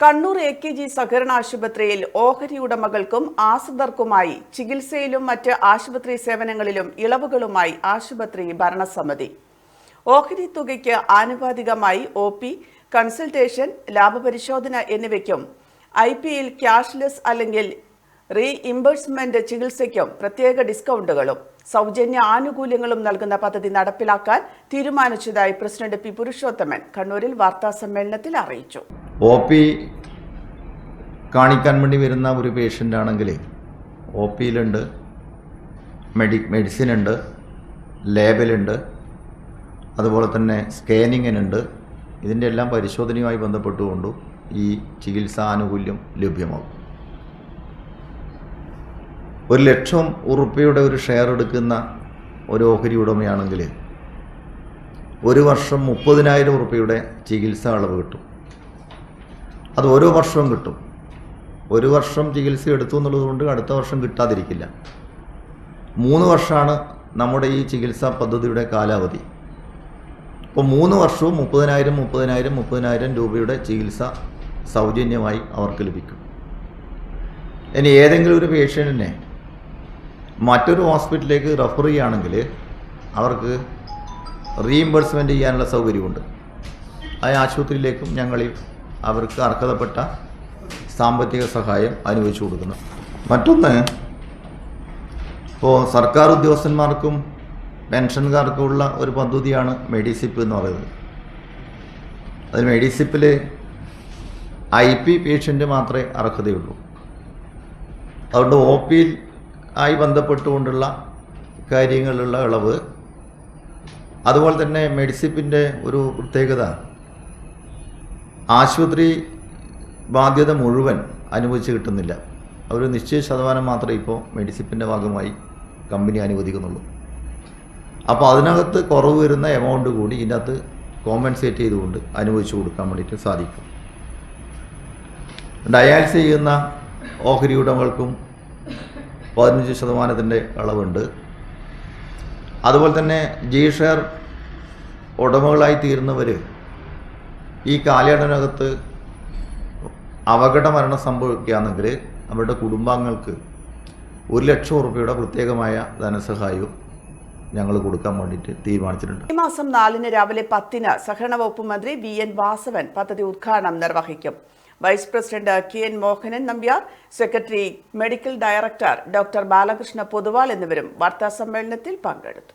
Kannur A K G സഹകരണ ആശുപത്രിയിൽ ഓഹരി ഉടമകൾക്കും ആശ്രിതർക്കുമായി ചികിത്സയിലും മറ്റ് ആശുപത്രി സേവനങ്ങളിലും ഇളവുകളുമായി ആശുപത്രി ഭരണസമിതി. ഓഹരി തുകയ്ക്ക് ആനുപാതികമായി ഒ പി കൺസൾട്ടേഷൻ ലാഭപരിശോധന എന്നിവയ്ക്കും ഐ പിയിൽ ക്യാഷ്ലെസ് അല്ലെങ്കിൽ റീഇംബേഴ്സ്മെന്റ് ചികിത്സയ്ക്കും പ്രത്യേക ഡിസ്കൗണ്ടുകളും സൗജന്യ ആനുകൂല്യങ്ങളും നൽകുന്ന പദ്ധതി നടപ്പിലാക്കാൻ തീരുമാനിച്ചതായി പ്രസിഡന്റ് പി. പുരുഷോത്തമൻ കണ്ണൂരിൽ വാർത്താസമ്മേളനത്തിൽ അറിയിച്ചു. ഒ പി കാണിക്കാൻ വേണ്ടി വരുന്ന ഒരു പേഷ്യന്റ് ആണെങ്കിൽ ഒ പിയിലുണ്ട് മെഡി മെഡിസിൻ ഉണ്ട് ലേബലുണ്ട് അതുപോലെ തന്നെ സ്കാനിങ്ങിനുണ്ട് ഇതിന്റെ എല്ലാം പരിശോധനയുമായി ബന്ധപ്പെട്ടുകൊണ്ട് ഈ ചികിത്സാ ആനുകൂല്യം ലഭ്യമാകും. ഒരു ലക്ഷം ഉറുപ്പയുടെ ഒരു ഷെയർ എടുക്കുന്ന ഒരു ഓഹരി ഉടമയാണെങ്കിൽ ഒരു വർഷം മുപ്പതിനായിരം ഉറുപ്പയുടെ ചികിത്സാ അളവ് കിട്ടും. അത് ഓരോ വർഷവും കിട്ടും. ഒരു വർഷം ചികിത്സ എടുത്തു എന്നുള്ളതുകൊണ്ട് അടുത്ത വർഷം കിട്ടാതിരിക്കില്ല. മൂന്ന് വർഷമാണ് നമ്മുടെ ഈ ചികിത്സാ പദ്ധതിയുടെ കാലാവധി. അപ്പോൾ മൂന്ന് വർഷവും മുപ്പതിനായിരം മുപ്പതിനായിരം മുപ്പതിനായിരം രൂപയുടെ ചികിത്സ സൗജന്യമായി അവർക്ക് ലഭിക്കും. ഇനി ഏതെങ്കിലും ഒരു പേഷ്യന്റിനെ മറ്റൊരു ഹോസ്പിറ്റലിലേക്ക് റെഫർ ചെയ്യുകയാണെങ്കിൽ അവർക്ക് റീഇംബേഴ്സ്മെന്റ് ചെയ്യാനുള്ള സൗകര്യമുണ്ട്. ആ ആശുപത്രിയിലേക്കും ഞങ്ങൾ അവർക്ക് അർഹതപ്പെട്ട സാമ്പത്തിക സഹായം അനുവദിച്ചു കൊടുക്കുന്നു. മറ്റൊന്ന് ഇപ്പോൾ സർക്കാർ ഉദ്യോഗസ്ഥന്മാർക്കും പെൻഷൻകാർക്കുമുള്ള ഒരു പദ്ധതിയാണ് മെഡിസിപ്പ് എന്ന് പറയുന്നത്. അതിൽ മെഡിസിപ്പിൽ ഐ പി പേഷ്യന്റ് മാത്രമേ അർഹതയുള്ളൂ. അതുകൊണ്ട് ഒ പിയിൽ ആയി ബന്ധപ്പെട്ടുകൊണ്ടുള്ള കാര്യങ്ങളിലുള്ള ഇളവ് അതുപോലെ തന്നെ മെഡിസിപ്പിന്റെ ഒരു പ്രത്യേകത ആശുപത്രി ബാധ്യത മുഴുവൻ അനുവദിച്ച് കിട്ടുന്നില്ല. ഒരു നിശ്ചയ ശതമാനം മാത്രമേ ഇപ്പോൾ മെഡിസിപ്പിന്റെ ഭാഗമായി കമ്പനി അനുവദിക്കുന്നുള്ളൂ. അപ്പോൾ അതിനകത്ത് കുറവ് വരുന്ന എമൗണ്ട് കൂടി ഇതിനകത്ത് കോമ്പൻസേറ്റ് ചെയ്തുകൊണ്ട് അനുവദിച്ചു കൊടുക്കാൻ വേണ്ടിയിട്ട് സാധിക്കും. ഡയാലിസിസ് ചെയ്യുന്ന ഓഹരി ഉടമകൾക്കും പതിനഞ്ച് ശതമാനത്തിന്റെ അളവുണ്ട്. അതുപോലെ തന്നെ ജി ഷെയർ ഉടമകളായി തീരുന്നവർ ഈ കാലയളവിനകത്ത് അപകട മരണം സംഭവിക്കുകയാണെങ്കിൽ അവരുടെ കുടുംബാംഗങ്ങൾക്ക് ഒരു ലക്ഷം റുപ്യയുടെ പ്രത്യേകമായ ധനസഹായവും ഞങ്ങൾ കൊടുക്കാൻ വേണ്ടിയിട്ട് തീരുമാനിച്ചിട്ടുണ്ട്. ഈ മാസം നാലിന് രാവിലെ പത്തിന് സഹകരണ വകുപ്പ് മന്ത്രി വി എൻ വാസവൻ പദ്ധതി ഉദ്ഘാടനം നിർവഹിക്കും. Vice president K N Mohanan Nambiar secretary medical director doctor Balakrishna Poduval എന്നിവരും വാർത്താ സമ്മേളനത്തിൽ പങ്കെടുത്തു.